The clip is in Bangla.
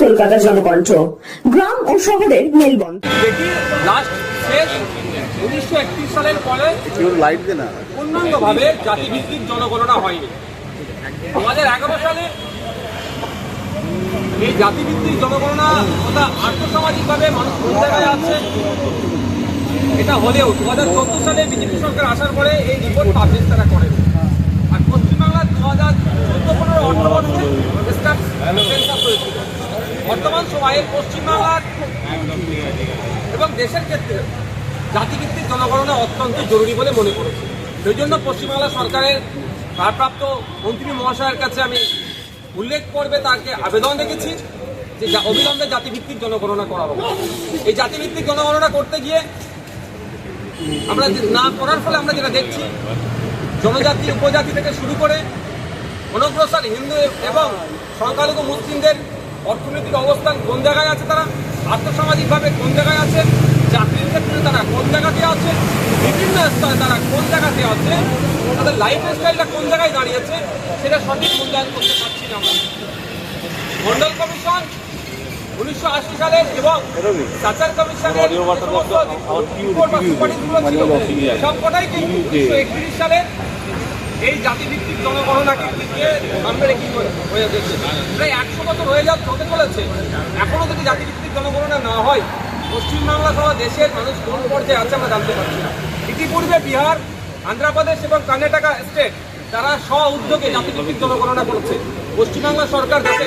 কলকাতা জনকণ্ঠ গ্রাম ও শহরের মেলবন্ধ যেটি লাস্ট শেষ উনিশশো একত্রিশ সালের পরে লাইট দে না। পূর্ণাঙ্গভাবে জাতিভিত্তিক জনগণনা হয়নি। দু হাজার এগারো সালে এই জাতিভিত্তিক জনগণনা তথা আর্থসামাজিকভাবে মানুষ কোন জায়গায় আছে। এটা হলেও দু হাজার চোদ্দ সালে বিজেপি সরকার আসার পরে এই রিপোর্ট পাবলিশ তারা করেন। আর পশ্চিমবাংলার দু হাজার চোদ্দ পনেরো অর্থবর্ষে বর্তমান সময়ে পশ্চিমবাংলার এবং দেশের ক্ষেত্রে জাতিভিত্তিক জনগণনা অত্যন্ত জরুরি বলে মনে করেছি। সেই জন্য পশ্চিমবাংলা সরকারের ভারপ্রাপ্ত মন্ত্রী মহাশয়ের কাছে আমি উল্লেখ করবে, তাকে আবেদন রেখেছি যে অবিলম্বে জাতিভিত্তিক জনগণনা করা হবে এই জাতিভিত্তিক জনগণনা করতে গিয়ে আমরা না করার ফলে আমরা যেটা দেখছি, জনজাতি, উপজাতি থেকে শুরু করে অনগ্রসর হিন্দু এবং সংখ্যালঘু মুসলিমদের অর্থনৈতিক অবস্থান কোন জায়গায় আছে তারা? আর্থসামাজিকভাবে কোন জায়গায় আছে? চাকরির ক্ষেত্রে তারা কোন জায়গাতে আছে? বিভিন্ন স্তরে তারা কোন জায়গাতে আছে? তাদের লাইফ স্টাইলটা কোন জায়গায় দাঁড়িয়েছে? সেটা সঠিক মূল্যায়ন করতে পারছি না আমরা। মন্ডল কমিশন উনিশশো আশি সালের এবং সাচার কমিশনের সবকটাই কিন্তু উনিশশো একত্রিশ সালে এই জাতিভিত্তিক জনগণনাকে সামনে রেখে হয়ে গেছে। প্রায় একশো বছর হয়ে যাওয়ার হতে চলেছে। এখনও যদি জাতিভিত্তিক জনগণনা না হয়, পশ্চিমবাংলা সহ দেশের মানুষ কোন পর্যায়ে আছে আমরা জানতে পারছি না। ইতিপূর্বে বিহার, আন্ধ্রপ্রদেশ এবং কর্ণাটকা স্টেট, তারা স্ব উদ্যোগে জাতিভিত্তিক জনগণনা করছে। পশ্চিমবাংলা সরকার যাতে